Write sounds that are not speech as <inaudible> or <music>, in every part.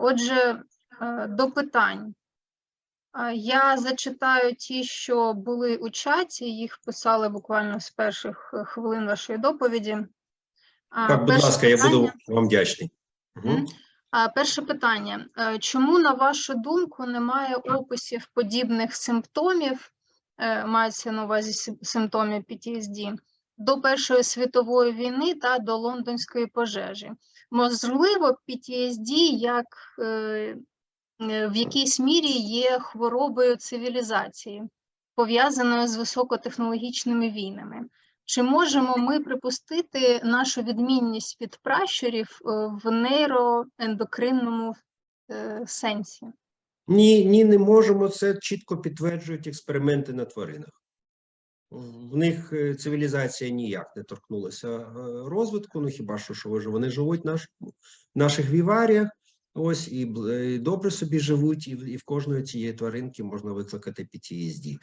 Отже, е, до питань. Я зачитаю ті, що були у чаті, їх писали буквально з перших е, хвилин вашої доповіді. Так, будь перше ласка, я буду вам вдячний. Мгм. Перше питання. Е, Чому, на вашу думку, немає описів подібних симптомів, мається на увазі сим- симптомів PTSD, до Першої світової війни та до лондонської пожежі? Можливо, PTSD як е, е, в якійсь мірі є хворобою цивілізації, пов'язаною з високотехнологічними війнами. Чи можемо ми припустити нашу відмінність від пращурів е, в нейроендокринному е, сенсі? Ні, ні, не можемо. Це чітко підтверджують експерименти на тваринах. В них е, цивілізація ніяк не торкнулася е, розвитку. Ну хіба що, що вони живуть наш, наших віваріях, ось і, е, і добре собі живуть, і, і в кожної цієї тваринки можна викликати PTSD.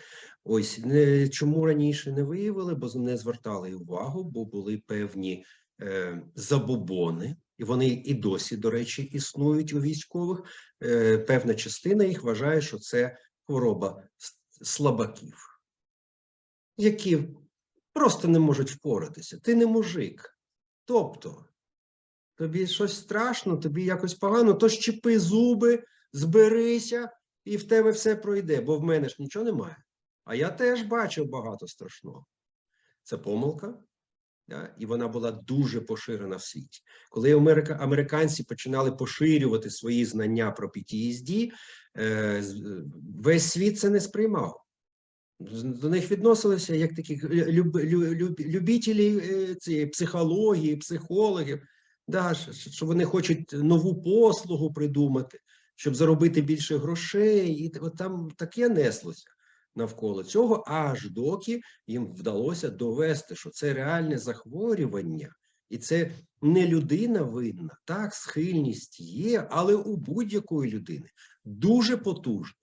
Ось не, чому раніше не виявили, бо не звертали увагу, бо були певні е, забобони, і вони і досі, до речі, існують у військових. Е, певна частина їх вважає, що це хвороба слабаків, які просто не можуть впоратися. Ти не мужик. Тобто, тобі щось страшно, тобі якось погано, то щепи зуби, зберися, і в тебе все пройде, бо в мене ж нічого немає. А я теж бачив багато страшного. Це помилка, да? і вона була дуже поширена в світі. Коли Америка, американці починали поширювати свої знання про PTSD, е, е, весь світ це не сприймав. До них відносилися як такі люб, люб, люб, любителі е, цієї психології, психологів, да, що, вони хочуть нову послугу придумати, щоб заробити більше грошей, і от там таке неслося навколо цього, аж доки їм вдалося довести, що це реальне захворювання, і це не людина винна. Так, схильність є, але у будь-якої людини дуже потужною,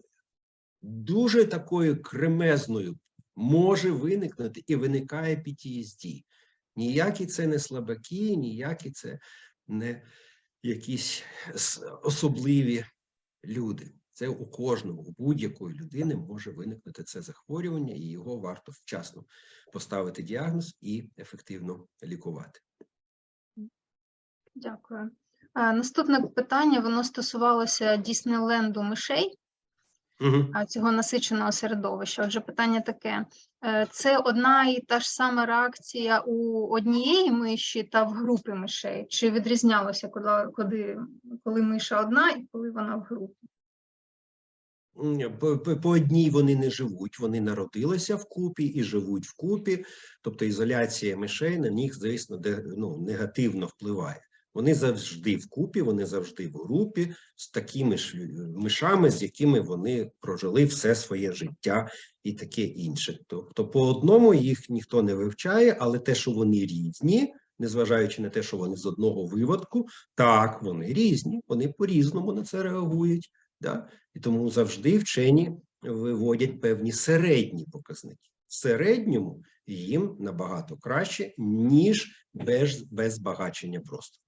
дуже такою кремезною може виникнути і виникає PTSD. Ніякі це не слабаки, ніякі це не якісь особливі люди. Це у кожного, у будь-якої людини може виникнути це захворювання, і його варто вчасно поставити діагноз і ефективно лікувати. Дякую. Наступне питання воно стосувалося Діснейленду мишей, Угу. цього насиченого середовища. Отже, питання таке: е, це одна і та ж сама реакція у однієї миші та в групі мишей? Чи відрізнялося, коли, коли, миша одна і коли вона в групі? По, по, по одній вони не живуть, вони народилися вкупі і живуть вкупі, тобто ізоляція мишей на них, звісно, де, ну, негативно впливає. Вони завжди вкупі, вони завжди в групі з такими ж мишами, з якими вони прожили все своє життя і таке інше. Тобто по одному їх ніхто не вивчає, але те, що вони різні, незважаючи на те, що вони з одного виводку, так, вони різні, вони по-різному на це реагують. Да? І тому завжди вчені виводять певні середні показники. В середньому їм набагато краще, ніж без, без збагачення просто.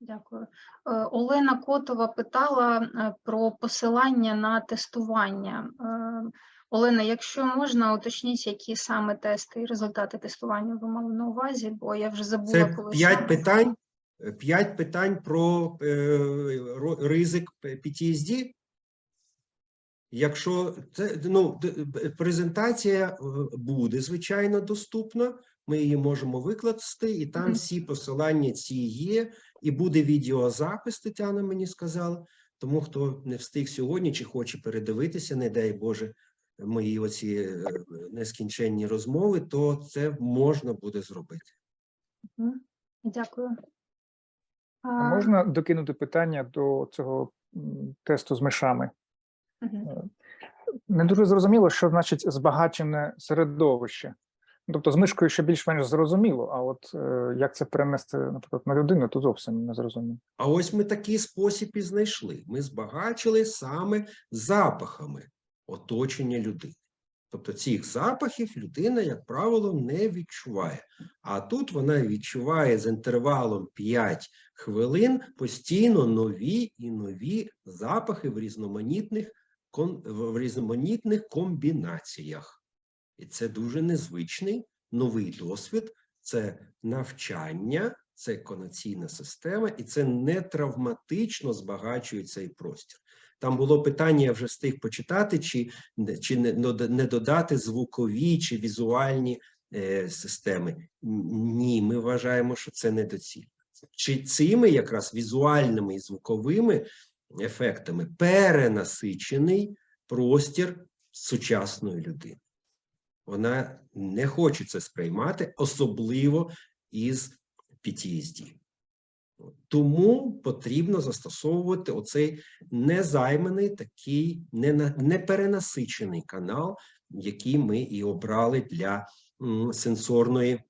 Дякую. Е, Олена Котова питала е, про посилання на тестування. Е, Олена, якщо можна, уточніть, які саме тести і результати тестування ви мали на увазі, бо я вже забула, Це коли п'ять питань, п'ять питань про ризик PTSD. Якщо це ну презентація буде звичайно доступна, ми її можемо викласти, і там всі посилання ці є, і буде відеозапис. Тетяна мені сказала. Тому хто не встиг сьогодні чи хоче передивитися, не дай Боже, мої оці е, нескінченні розмови, то це можна буде зробити. Дякую. А А, можна докинути питання до цього тесту з мишами? мгм. Не дуже зрозуміло, що значить збагачене середовище. Тобто з мишкою ще більш-менш зрозуміло, а от е, як це перенести, наприклад, на людину, то зовсім не зрозуміло. А ось ми такий спосіб і знайшли. Ми збагачили саме запахами оточення людини. Тобто цих запахів людина, як правило, не відчуває. А тут вона відчуває з інтервалом 5 хвилин постійно нові і нові запахи в різноманітних, в різноманітних комбінаціях. І це дуже незвичний новий досвід, це навчання, це конаційна система, і це не травматично збагачує цей простір. Там було питання, я вже встиг почитати, чи, чи не, не додати звукові чи візуальні е, системи. Ні, ми вважаємо, що це недоцільно. Чи цими якраз візуальними і звуковими ефектами перенасичений простір сучасної людини. Вона не хоче це сприймати, особливо із PTSD. Тому потрібно застосовувати оцей незайманий такий неперенасичений канал, який ми і обрали для сенсорної,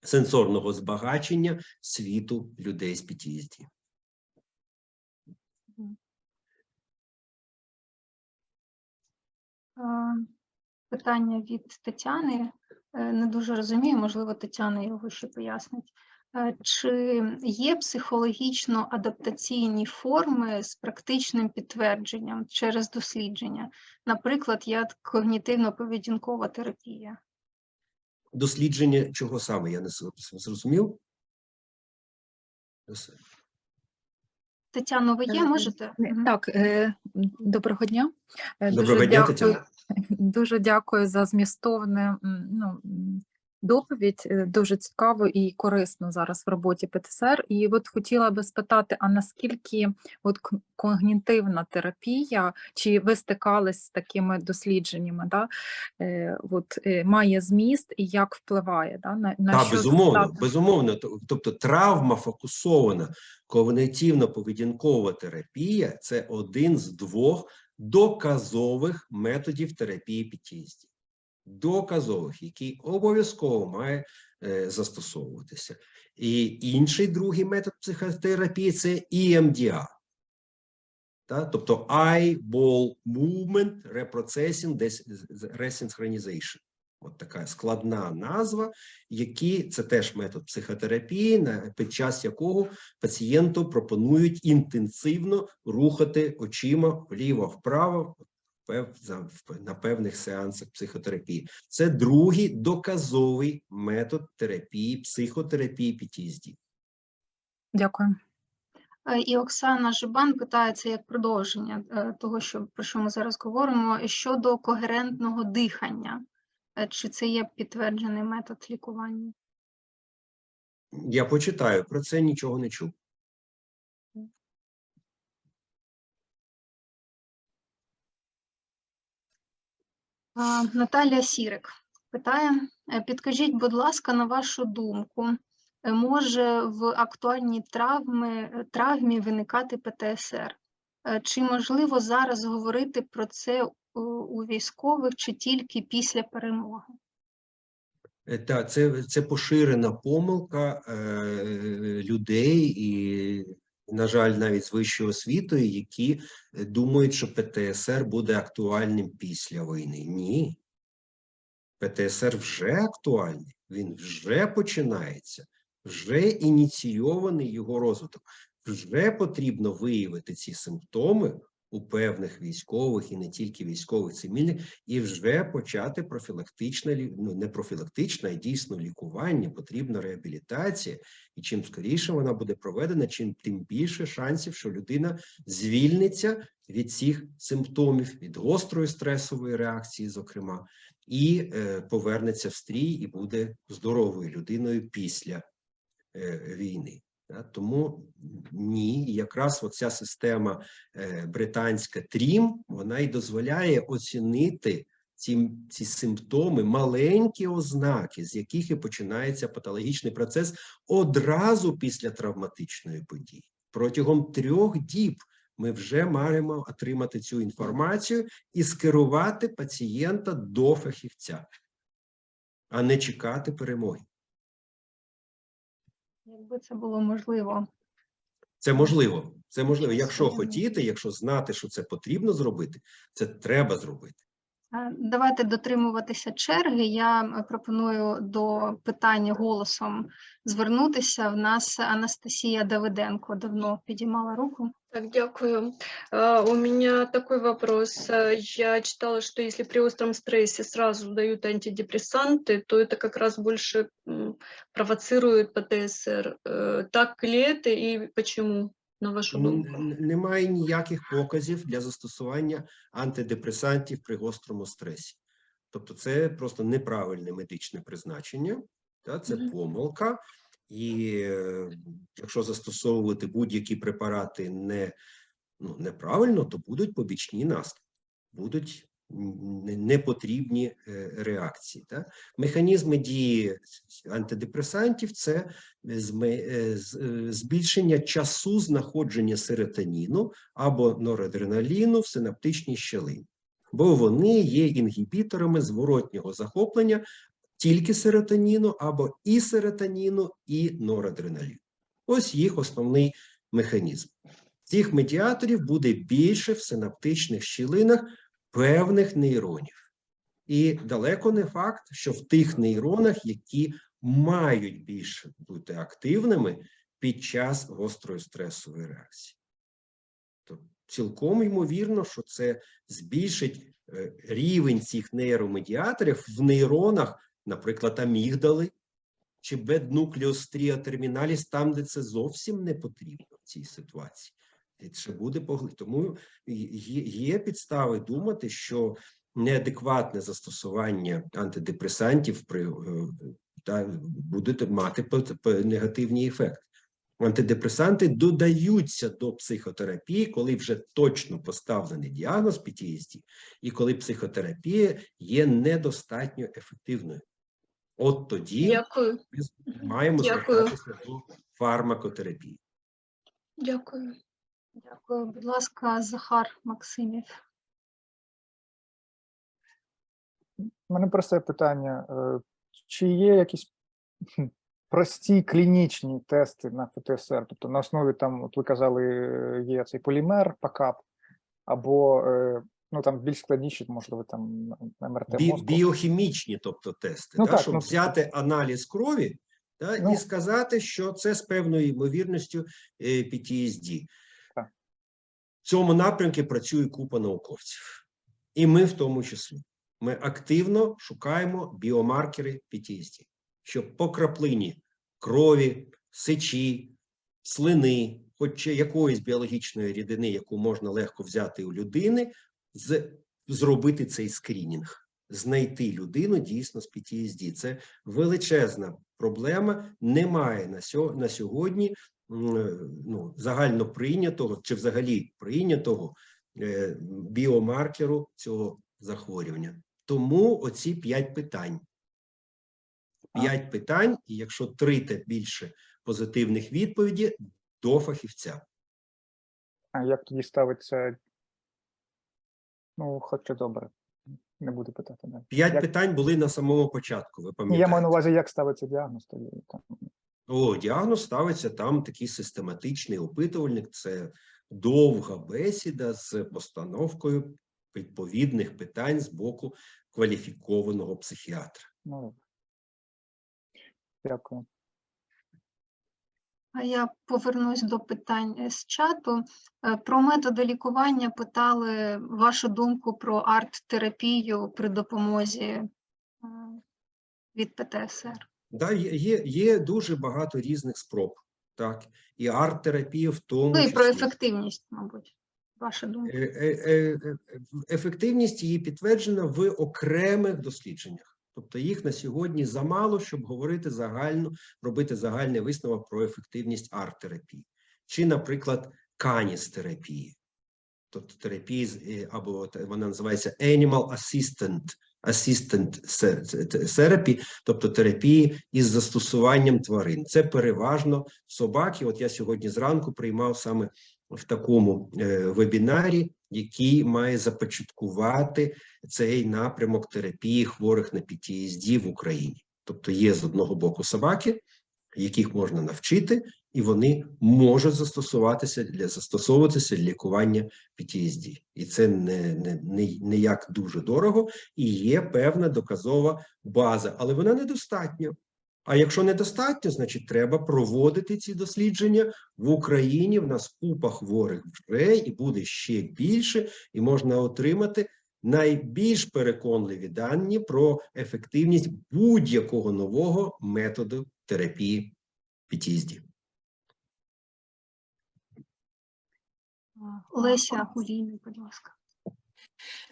сенсорного збагачення світу людей з PTSD. Е, Питання від Тетяни. Е, Не дуже розумію, можливо, Тетяна його ще пояснить. Е, Чи є психологічно адаптаційні форми з практичним підтвердженням через дослідження? Наприклад, як когнітивно-поведінкова терапія? Дослідження чого саме? Я не зрозумів. Тетяно, ви є? Е, Можете? Так, доброго дня. Доброго дуже дня, дякую, Тетяна. Дуже дякую за змістовне ну, доповідь. Е, Дуже цікаво і корисно зараз в роботі ПТСР. І от хотіла би спитати, а наскільки от когнітивна терапія, чи ви стикались з такими дослідженнями, да? е, от, е, має зміст і як впливає да? на, на Так, що безумовно, здатна? безумовно. Тобто травма фокусована когнитивно-поведінкова терапія це один з двох доказових методів терапії PTSD. Доказових, який обов'язково має е, застосовуватися. І інший другий метод психотерапії це EMDR. Та? Тобто Eyeball Movement Reprocessing Resynchronization. От така складна назва, які це теж метод психотерапії, на під час якого пацієнту пропонують інтенсивно рухати очима вліво-вправо на певних сеансах психотерапії. Це другий доказовий метод терапії, психотерапії PTSD. Дякую. Е, І Оксана Жибан питається як продовження е, того, що, про що ми зараз говоримо, щодо когерентного дихання. Е, Чи це є підтверджений метод лікування? Я почитаю про це, нічого не чув. Наталія Сірик питає: е, підкажіть, будь ласка, на вашу думку, е, може в актуальній травми, травмі виникати ПТСР? Чи можливо зараз говорити про це у- військових чи тільки після перемоги? Е, Та це, це поширена помилка е, людей і, на жаль, навіть з вищою освітою, які думають, що ПТСР буде актуальним після війни. Ні. ПТСР вже актуальний, він вже починається, вже ініційований його розвиток. Вже потрібно виявити ці симптоми у певних військових і не тільки військових, цивільних, і вже почати профілактичне ну не профілактичне, а дійсно лікування, потрібна реабілітація. І чим скоріше вона буде проведена, чим тим більше шансів, що людина звільниться від цих симптомів, від гострої стресової реакції, зокрема, і е, повернеться в стрій і буде здоровою людиною після е, війни. Тому ні, якраз оця система е, британська трім, вона й дозволяє оцінити ці, ці симптоми, маленькі ознаки, з яких і починається патологічний процес одразу після травматичної події. Протягом трьох діб ми вже маємо отримати цю інформацію і скерувати пацієнта до фахівця, а не чекати перемоги. Якби це було можливо. Це можливо. Це можливо. Якщо хотіти, якщо знати, що це потрібно зробити, це треба зробити. Давайте дотримуватися черги. Я е, пропоную до питання голосом звернутися. В нас Анастасія Давиденко давно підіймала руку. Так, дякую. А, У меня такой вопрос. А, Я читала, что если при остром стрессе сразу дают антидепрессанты, то это как раз больше м, провоцирует ПТСР. Э, Так ли это и почему, на вашу Н- думку? н- Немає ніяких показів для застосування антидепресантів при гострому стресі. Тобто, це просто неправильне медичне призначення, та, це Мгм. помилка. І е, якщо застосовувати будь-які препарати не, ну, неправильно, то будуть побічні наслідки, будуть непотрібні е, реакції. Та? Механізми дії антидепресантів це е, збільшення часу знаходження серотоніну або норадреналіну в синаптичній щелині, бо вони є інгібіторами зворотнього захоплення тільки серотоніну або і серотоніну, і норадреналіну. Ось їх основний механізм. Цих медіаторів буде більше в синаптичних щілинах певних нейронів. І далеко не факт, що в тих нейронах, які мають більше бути активними під час гострої стресової реакції. То цілком ймовірно, що це збільшить е, рівень цих нейромедіаторів в нейронах, наприклад, амігдали чи беднуклеострія терміналіс, там, де це зовсім не потрібно в цій ситуації. Це буде погли. Тому є, підстави думати, що неадекватне застосування антидепресантів при е, та буде мати негативний ефект. Антидепресанти додаються до психотерапії, коли вже точно поставлений діагноз PTSD, і коли психотерапія є недостатньо ефективною. От тоді Дякую. ми маємо Дякую. звертатися до фармакотерапії. Дякую. Дякую. Будь ласка, Захар Максимів. У мене просте питання: е, чи є якісь прості клінічні тести на ПТСР? Тобто на основі там, от ви казали, е, є цей полімер, ПАКАП, або е, ну там більш складніші, можливо, там МРТ Бі- мозку. біохімічні, тобто тести, Ну да, так, щоб ну, взяти аналіз крові да, Ну. і сказати, що це з певною ймовірністю е, PTSD. Так. В цьому напрямку працює купа науковців, і ми в тому числі. Ми активно шукаємо біомаркери PTSD, щоб по краплині крові, сечі, слини, хоч якоїсь біологічної рідини, яку можна легко взяти у людини, з, зробити цей скрінінг, знайти людину дійсно з PTSD. Це величезна проблема. Немає на, сьо, на сьогодні е, ну, загально прийнятого чи взагалі прийнятого е, біомаркеру цього захворювання. Тому оці п'ять питань. П'ять питань, і якщо три та більше позитивних відповіді, до фахівця. А як тоді ставиться? Ну, хоча добре, не буду питати. Да. П'ять Як- питань були на самому початку. Ви пам'ятаєте? Я маю на увазі, як ставиться діагноз тоді. Там. О, діагноз ставиться там такий систематичний опитувальник. Це довга бесіда з постановкою відповідних питань з боку кваліфікованого психіатра. Ну, дякую. А я повернусь до питань е, з чату. Е, Про методи лікування питали вашу думку про арт-терапію при допомозі е, від ПТСР. Да, є, є, дуже багато різних спроб, так, і арт-терапія в тому Ну і про ефективність, мабуть, ваша думка. Е, е, е, Ефективність її підтверджена в окремих дослідженнях. Тобто їх на сьогодні замало, щоб говорити загально, робити загальний висновок про ефективність арт-терапії. Чи, наприклад, каніс-терапії. Тобто терапії, е, або вона називається Animal Assistant, Assistant Therapy, тобто терапії із застосуванням тварин. Це переважно собаки. От я сьогодні зранку приймав саме в такому е, вебінарі, який має започаткувати цей напрямок терапії хворих на PTSD в Україні. Тобто є з одного боку собаки, яких можна навчити, і вони можуть застосуватися для застосовуватися для лікування PTSD. І це не, не, не, не як дуже дорого, і є певна доказова база, але вона недостатня. А якщо недостатньо, значить треба проводити ці дослідження в Україні. В нас купа хворих вже і буде ще більше, і можна отримати найбільш переконливі дані про ефективність будь-якого нового методу терапії PTSD. Леся Гулійна, будь ласка.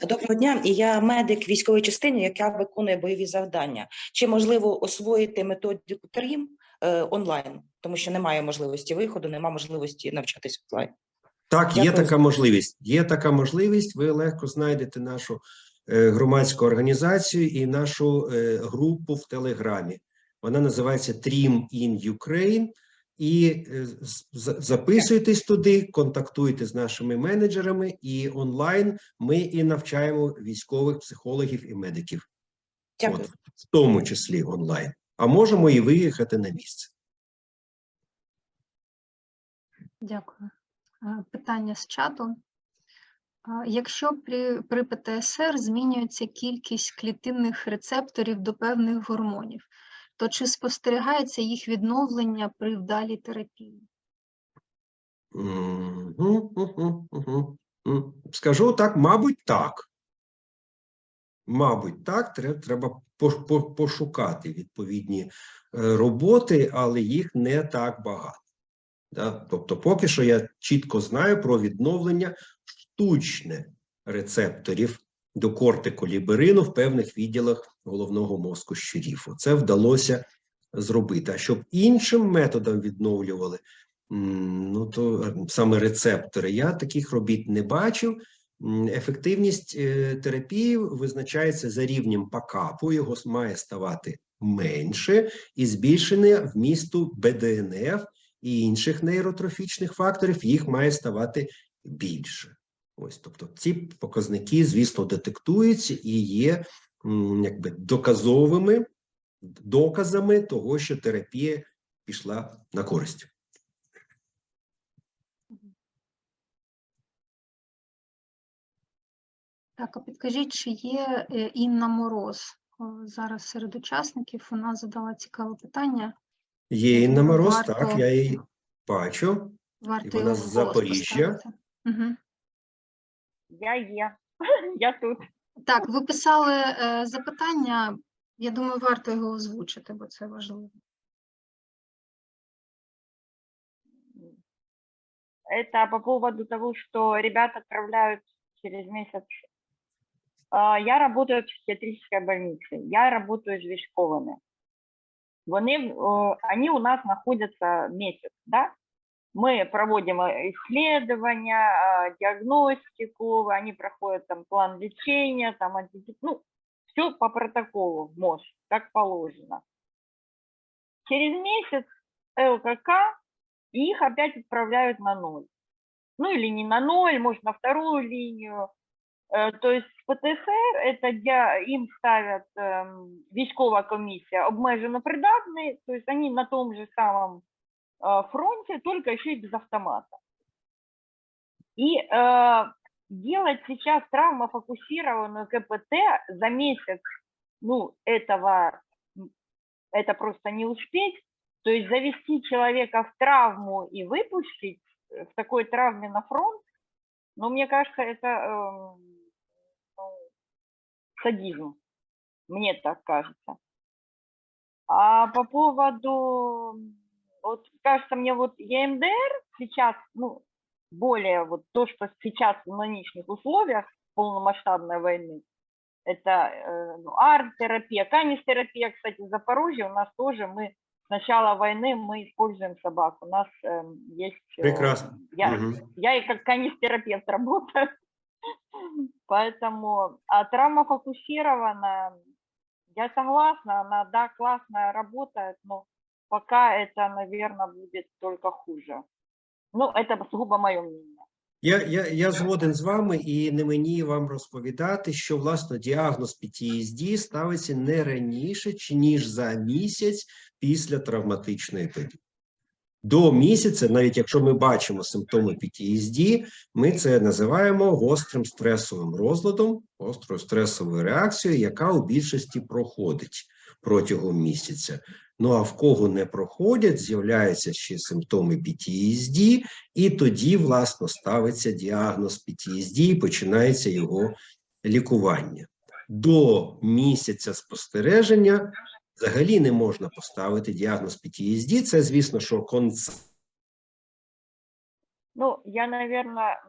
Доброго дня. Я медик військової частини, яка виконує бойові завдання. Чи можливо освоїти методику ТРІМ е, онлайн, тому що немає можливості виходу, немає можливості навчатись онлайн. Так, є Дякую. така можливість. Є така можливість. Ви легко знайдете нашу е, громадську організацію і нашу е, групу в Телеграмі. Вона називається Trim in Ukraine. І е, записуйтесь туди, контактуйте з нашими менеджерами, і онлайн ми і навчаємо військових психологів і медиків, Дякую. От, в тому числі онлайн. А можемо і виїхати на місце. Дякую. Е, Питання з чату. Якщо при, при ПТСР змінюється кількість клітинних рецепторів до певних гормонів, то чи спостерігається їх відновлення при вдалій терапії? Мгм, мгм. М, Скажу так, мабуть, так. Мабуть, так, треба, треба по- по- пошукати відповідні е, роботи, але їх не так багато. Тобто, поки що я чітко знаю про відновлення штучне рецепторів до кортиколіберину в певних відділах головного мозку щурів. Це вдалося зробити. А щоб іншим методом відновлювали, ну то е, саме рецептори, я таких робіт не бачив. Ефективність е, терапії визначається за рівнем ПАКАПу, його має ставати менше, і збільшення вмісту БДНФ і інших нейротрофічних факторів їх має ставати більше. Ось, тобто, ці показники, звісно, детектуються і є якби доказовими доказами того, що терапія пішла на користь. Так, а підкажіть, чи є е, Інна Мороз? Зараз серед учасників вона задала цікаве питання. Є Інна Мороз, варто- так, я її бачу. Варто вона з Запоріжжя. поставити. Я є. <laughs> Я тут. Так, ви писали е, запитання. Я думаю, варто його озвучити, бо це важливо. Это по поводу того, что ребят отправляют через месяц. А, Я работаю в психиатрической больнице. Я работаю с військовыми. Вони, они у нас находятся месяц, да? Мы проводим э, исследования, а, диагностику, они проходят там план лечения, там антидеп- ну, все по протоколу в МОЗ, как положено. Через месяц ЛКК и их опять отправляют на ноль. Ну или не на ноль, может на вторую линию. Э, То есть ПТСР это для, им ставят эм, військова комісія обмежено придатний, то есть они на том же самом э, фронте, только еще и без автомата. И э, делать сейчас травмофокусированную КПТ за месяц, ну, этого, это просто не успеть. То есть завести человека в травму и выпустить э, в такой травме на фронт, ну, мне кажется, это эм, ну, садизм. Мне так кажется. А по поводу, вот кажется мне, вот ЕМДР сейчас, ну, более вот то, что сейчас в нынешних условиях полномасштабной войны, это э, ну, арт-терапия, канистерапия, кстати, в Запорожье у нас тоже мы с начала войны мы используем собак. У нас эм, есть... э, Прекрасно. Я, Мгм. я и как канистерапевт работаю. Поэтому а травма фокусирована, я согласна, она, да, классно работает, но пока это, наверное, будет только хуже. Ну, это сугубо мое мнение. Я, я, я згоден з вами, і не мені вам розповідати, що власне діагноз PTSD ставиться не раніше, чи ніж за місяць після травматичної події. До місяця, навіть якщо ми бачимо симптоми PTSD, ми це називаємо гострим стресовим розладом, гострою стресовою реакцією, яка у більшості проходить протягом місяця. Ну а в кого не проходять, з'являються ще симптоми PTSD, і тоді, власно, ставиться діагноз PTSD і починається його лікування. До місяця спостереження взагалі не можна поставити діагноз PTSD. Це, звісно, що Ну, я, наверное,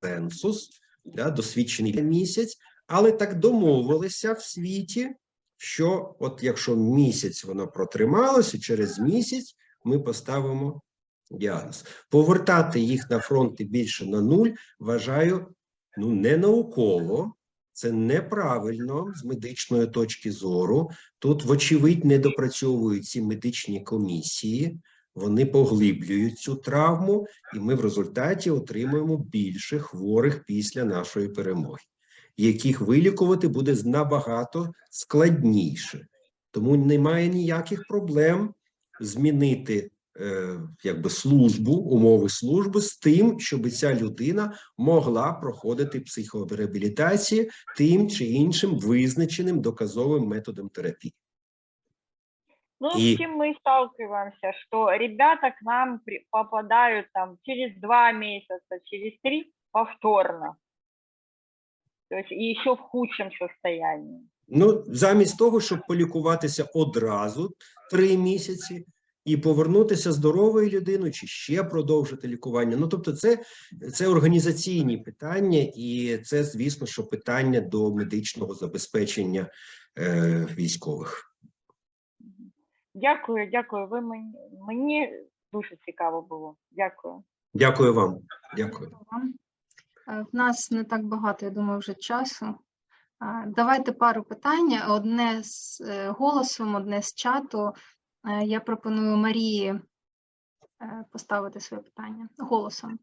консенсус, да, досвідчений місяць, але так домовилися в світі, що от якщо місяць воно протрималося, через місяць ми поставимо діагноз. Повертати їх на фронти більше на нуль вважаю ну не науково, це неправильно з медичної точки зору. Тут, вочевидь, не допрацьовують ці медичні комісії, вони поглиблюють цю травму, і ми в результаті отримуємо більше хворих після нашої перемоги, яких вилікувати буде набагато складніше. Тому немає ніяких проблем змінити е, якби службу, умови служби з тим, щоб ця людина могла проходити психореабілітацію тим чи іншим визначеним доказовим методом терапії. ну, И- с чем мы сталкиваемся, что ребята к нам при- попадают там через два месяца, через три повторно. То есть и еще в худшем состоянии. Ну, замість того, щоб полікуватися одразу три місяці і повернутися здоровою людиною, чи ще продовжити лікування. Ну, тобто, це, це організаційні питання, і це, звісно, що питання до медичного забезпечення е, військових. Дякую, дякую. Ви мені, мені дуже цікаво було. Дякую. Дякую вам. Дякую. вам. Е, В нас не так багато, я думаю, вже часу. А, Давайте пару питань. Одне з е, голосом, одне з чату. Е, Я пропоную Марії е, поставити своє питання голосом.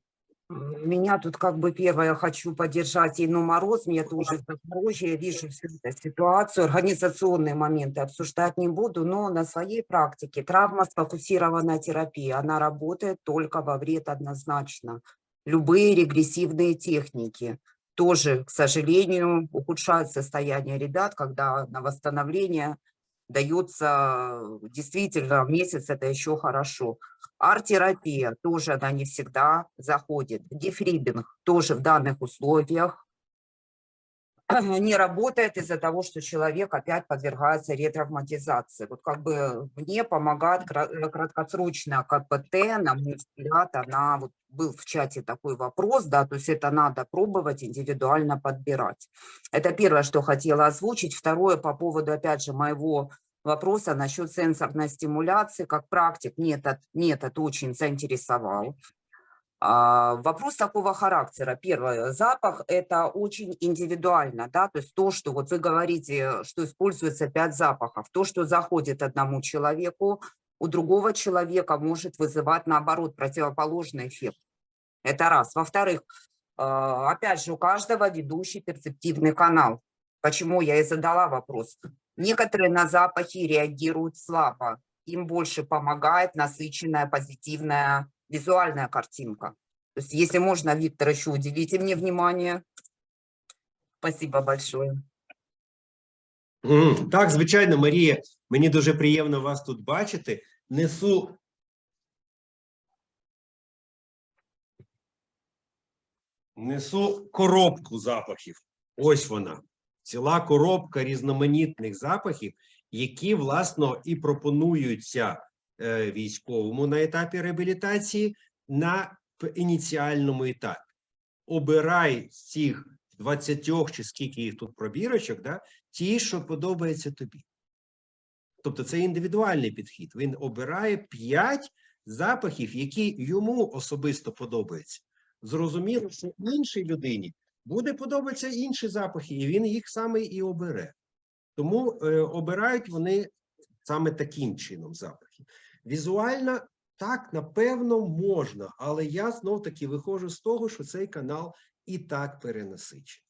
М, Меня тут как бы первое хочу поддержать Инну Мороз, мне тоже в Запорожье, я вижу всю эту ситуацию, организационные моменты обсуждать не буду, но на своей практике травма сфокусированная терапия, она работает только во вред однозначно. Любые регрессивные техники тоже, к сожалению, ухудшают состояние ребят, когда на восстановление дается действительно месяц, это еще хорошо. Арт-терапия тоже она не всегда заходит. Дифрибинг тоже в данных условиях <clears throat> не работает из-за того, что человек опять подвергается ретравматизации. Вот как бы мне помогает э, краткосрочная КПТ, на мой взгляд, она, вот был в чате такой вопрос, да, то есть это надо пробовать индивидуально подбирать. Это первое, что хотела озвучить. Второе, по поводу, опять же, моего вопроса насчет сенсорной стимуляции. Как практик метод, метод очень заинтересовал. А, Вопрос такого характера. Первое, запах – это очень индивидуально, да, то есть то, что вот вы говорите, что используется пять запахов, то, что заходит одному человеку, у другого человека может вызывать, наоборот, противоположный эффект. Это раз. Во-вторых, а, опять же, у каждого ведущий перцептивный канал. Почему я и задала вопрос. Некоторые на запахи реагируют слабо. Им больше помогает насыщенная, позитивная визуальная картинка. То есть, если можно, Виктор, еще уделите мне внимание. Спасибо большое. Так, звичайно, Марія, мені дуже приємно вас тут бачити. Несу. Несу коробку запахів. Ось вона. Ціла коробка різноманітних запахів, які, власно, і пропонуються військовому на етапі реабілітації на ініціальному етапі. Обирай з цих 20 чи скільки їх тут пробірочок, да, ті, що подобається тобі. Тобто це індивідуальний підхід. Він обирає 5 запахів, які йому особисто подобаються. Зрозуміло, що іншій людині буде подобатися інші запахи, і він їх саме і обере. Тому е, обирають вони саме таким чином запахи. Візуальна так, напевно, можна, але я знов таки виходжу з того, що цей канал і так перенасичений.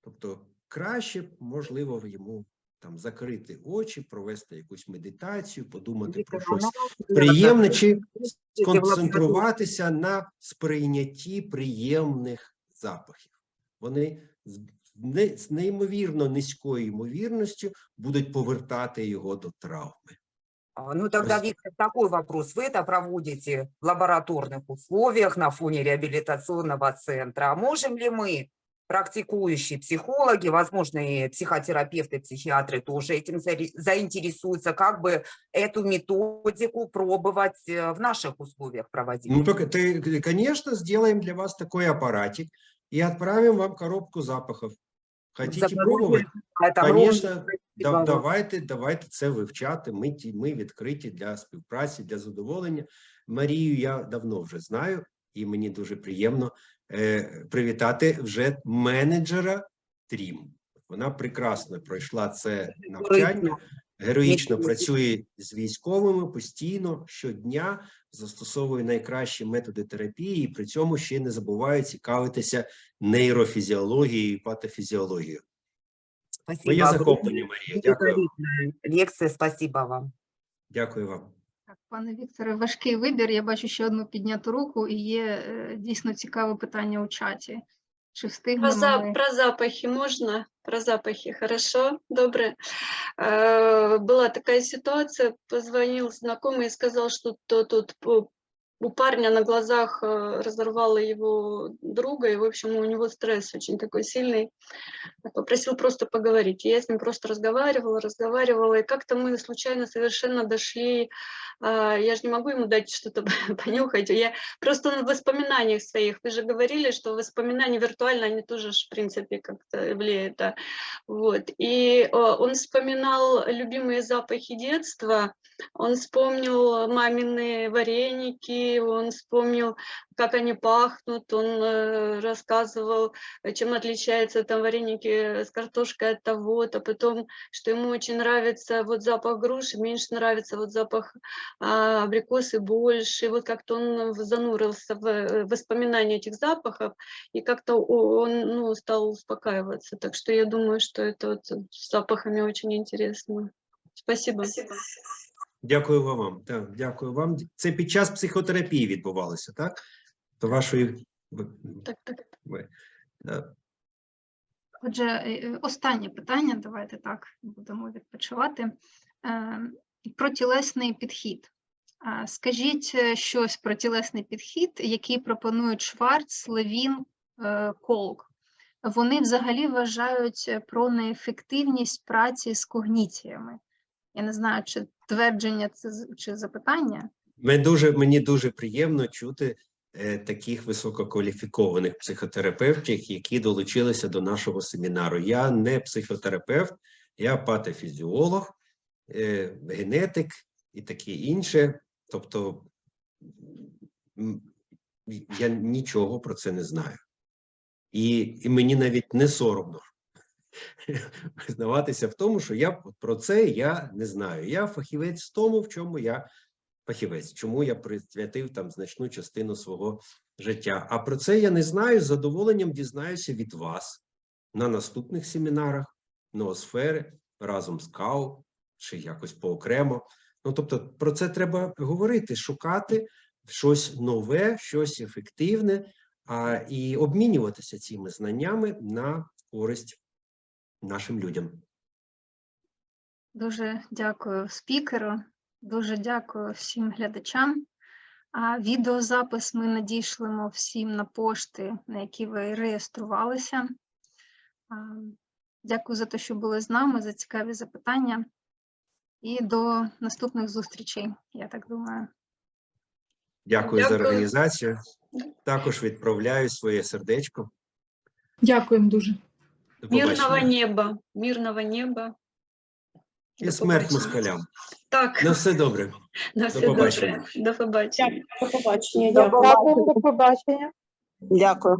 Тобто, краще б, можливо, йому там закрити очі, провести якусь медитацію, подумати про щось приємне чи сконцентруватися на сприйнятті приємних запахів. Вони з неймовірно низькою ймовірністю будуть повертати його до травми. А, Ну тогда. Виктор, такой вопрос. Вы это проводите в лабораторных условиях на фоне реабилитационного центра. А можем ли мы, практикующие психологи, возможно, и психотерапевты, психиатры тоже этим заинтересуются, как бы эту методику пробовать э, в наших условиях проводить? Ну, так, ты, конечно, сделаем для вас такой аппаратик и отправим вам коробку запахов. Хотите Запорожье, пробовать? Это Конечно, да, давайте, давайте це вивчати. Ми, ті- ми відкриті для співпраці, для задоволення. Марію я давно вже знаю, і мені дуже приємно е, привітати вже менеджера Трім. Вона прекрасно пройшла це навчання, героїчно працює з військовими постійно щодня, застосовує найкращі методи терапії, і при цьому ще не забуває цікавитися нейрофізіологією і патофізіологією. Спасибо Моє огромное. захоплення, Марія. Дякую. Великолепная лекция, спасибо вам. Дякую вам. Так, пане Вікторе, важкий вибір. Я бачу ще одну підняту руку, і є е, дійсно цікаве питання у чаті. Чи Про, встигнемо за- ми? про запахи можно? Про запахи, хорошо, добре. Э, Была такая ситуация, позвонил знакомый и сказал, что то тут по- у парня на глазах э, разорвало его друга, и, в общем, у него стресс очень такой сильный. Попросил просто поговорить. И я с ним просто разговаривала, разговаривала, и как-то мы случайно совершенно дошли. а, Я же не могу ему дать что-то <laughs> понюхать. Я просто на воспоминаниях своих. Вы же говорили, что воспоминания виртуально, они тоже, в принципе, как-то влияют. Вот. И э, он вспоминал любимые запахи детства, он вспомнил мамины вареники, он вспомнил, как они пахнут, он э, рассказывал, э, чем отличаются там вареники с картошкой от того-то, потом, что ему очень нравится вот запах груши, меньше нравится вот запах а, абрикосы больше. Вот как-то он в- занурился в э, воспоминания этих запахов, и как-то он ну, стал успокаиваться. Так что я думаю, что это вот с запахами очень интересно. Спасибо. Дякую вам. Так, дякую вам. Це під час психотерапії відбувалося, так? До вашої. Так, так. ви- е, Отже, е, е, останнє питання, давайте так будемо відпочивати. Е, Про тілесний підхід. Скажіть щось про тілесний підхід, який пропонують Шварц, Левін, Колк. Вони взагалі вважають про неефективність праці з когніціями. Я не знаю, чи твердження це чи запитання. Мені дуже, мені дуже приємно чути е, таких висококваліфікованих психотерапевтів, які долучилися до нашого семінару. Я не психотерапевт, я патофізіолог, е, генетик і таке інше. Тобто я нічого про це не знаю. І, і мені навіть не соромно визнаватися в тому, що я про це я не знаю. Я фахівець в тому, в чому я фахівець, чому я присвятив там значну частину свого життя. А про це я не знаю. З задоволенням дізнаюся від вас на наступних семінарах ноосфери разом з КАУ чи якось поокремо. Ну тобто, про це треба говорити, шукати щось нове, щось ефективне, а, і обмінюватися цими знаннями на користь нашим людям. Дуже дякую спікеру, дуже дякую всім глядачам. А відеозапис ми надішлемо всім на пошти, на які ви реєструвалися. Дякую за те, що були з нами, за цікаві запитання. І до наступних зустрічей, я так думаю. Дякую, за організацію. Також відправляю своє сердечко. Дякуємо дуже. Мирного неба, мирного неба. І смерть москалям. Так, На все добре. <laughs> на все побачення. добре. До побачення. До побачення. До побачення. Дякую.